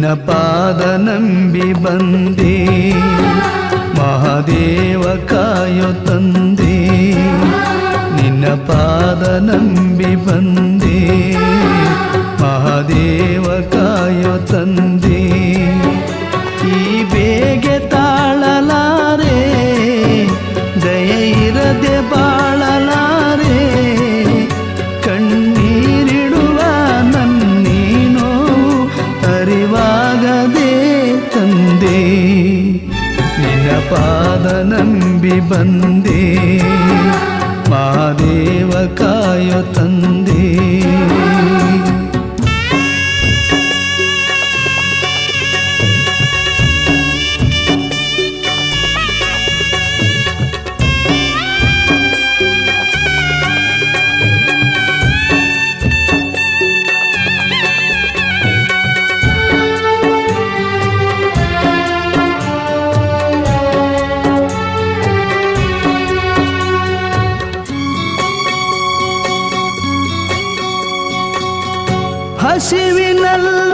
ನಿನ್ನ ಪಾದ ನಂಬಿ ಬಂದೆ ಮಹಾದೇವ ಕಾಯೋ ತಂದೆ ನಿನ್ನ ಪಾದ ನಂಬಿ ಬಂದೆ ಮಹಾದೇವ ಕಾಯೋ ತಂದೆ. ಬಂದೆ ಮಹಾದೇವ ಕಾಯೋ ತಂದೆ. செல்ல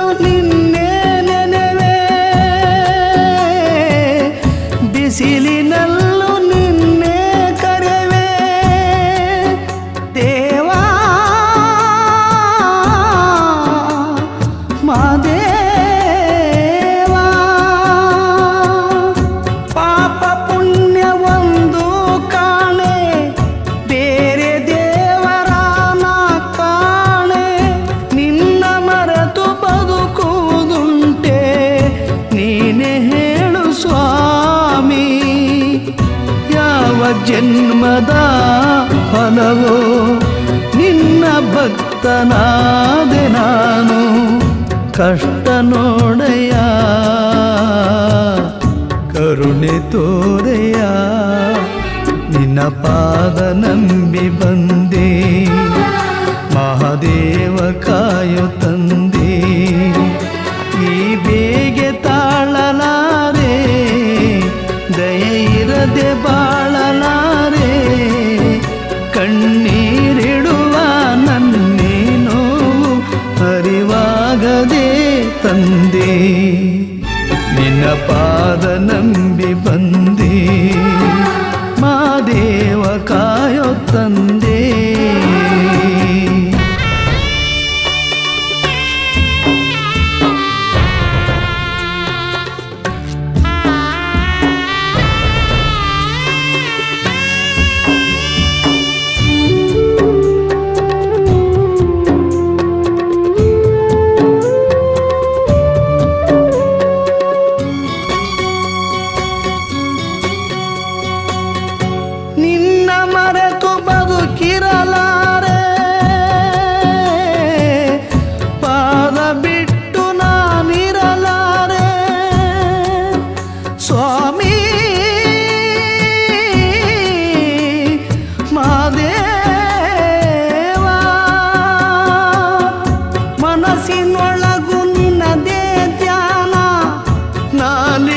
ಜನ್ಮದ ಫಲವೋ? ನಿನ್ನ ಭಕ್ತನಾದೆ ನಾನು ಕಷ್ಟ ನೋಡೆಯ ಕರುಣೆ ತೋರೆಯ. ನಿನ್ನ ಪಾದ ನಂಬಿ ಬಂದೆ. ಮಹಾದೇವ ಕಾಯು ತಂದೆ.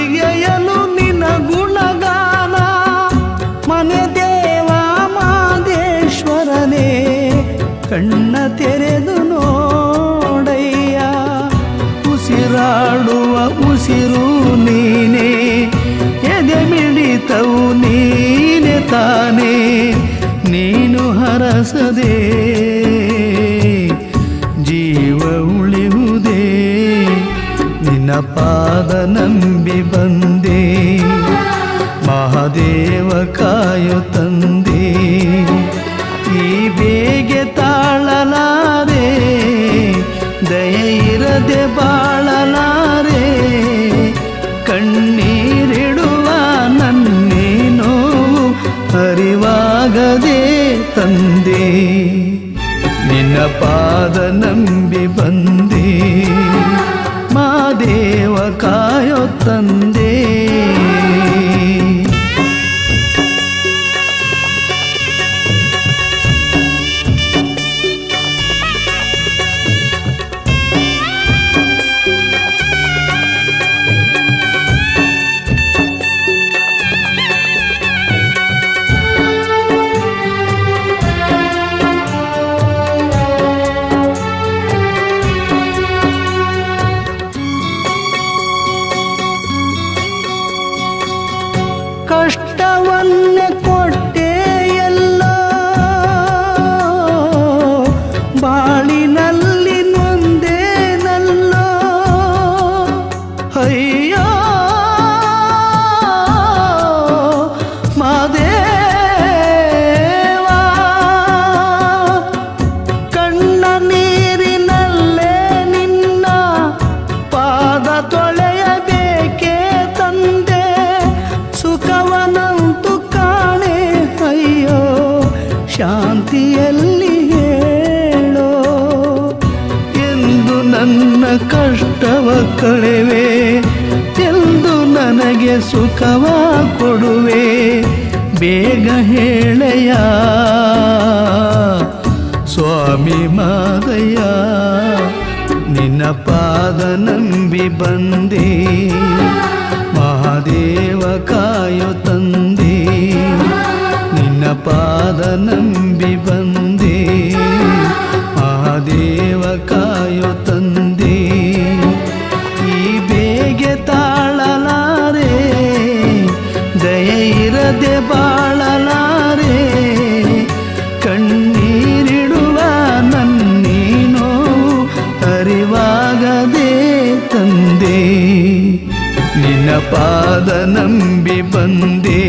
yeah, yeah. ನಿನ್ನ ಪಾದ ನಂಬಿ ಬಂದೆ. ಮಹಾದೇವ ಕಾಯು ತಂದೆ. ಈ ಬೇಗೆ ತಾಳಲಾರೆ, ದಯ ಇರದೆ ಬಾಳಲಾರೆ. ಕಣ್ಣೀರಿಡುವ ನನ್ನೇನೋ ಅರಿವಾಗದೆ ತಂದೆ. ನಿನ್ನ ಪಾದ ನಂಬಿ ಬಂದೆ. ದೇವ ಕಾಯುತ್ತಂದೆ ದೇವಾ, ಕಣ್ಣ ನೀರಿನಲ್ಲೇ ನಿನ್ನ ಪಾದ ತೊಳೆಯಬೇಕೆ ತಂದೆ. ಸುಖವನಂತು ಕಾಣೆ, ಅಯ್ಯೋ, ಶಾಂತಿಯಲ್ಲಿ ಹೇಳೋ. ಎಂದು ನನ್ನ ಕಷ್ಟವ ಕಳೆವೆ, ಎಂದು ನನಗೆ ಸುಖವ ಕೊಡುವೆ. ಬೇಗ ಹೇಳೆಯ ಸ್ವಾಮಿ ಮಾದಯ್ಯ, ನಿನ್ನ ಪಾದ ನಂಬಿ ಬಂದೆ. ಮಹಾದೇವ ಕಾಯೋ ತಂದೆ, ನಿನ್ನ ಪಾದ ನಂಬಿ ಬಂದೆ. ಮಹಾದೇವ ಕಾಯೋ ತಂದೆ ನಿನ್ನ ಪಾದ ನಂಬಿ ಬಂದೆ.